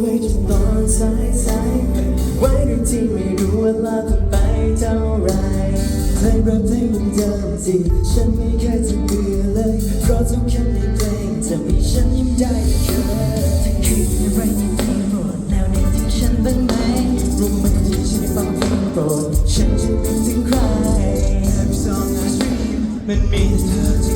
ไว้จนตอนสายสายไว้โดยที่ไม่รู้วลาผ่าไปเท่าไรเพลงแบบเพลงเดิมๆที่ฉันไม่เคยจะเบื่อเลย เพราะทุกคำในเพลงจะมีฉันยิ้มได้เคยถ้าคืนอะไรที่เพลงโปรดแนวในที่ฉันบ้างไหมรู้ไหมที่ฉันได้ฟังเพลงโปรดฉันจะนึกถึงใคร Every song I stream มันมีแต่เธอที่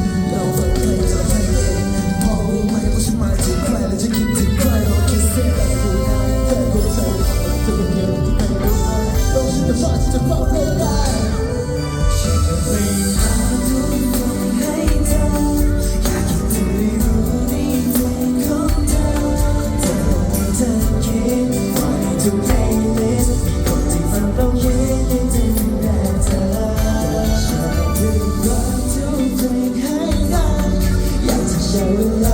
love.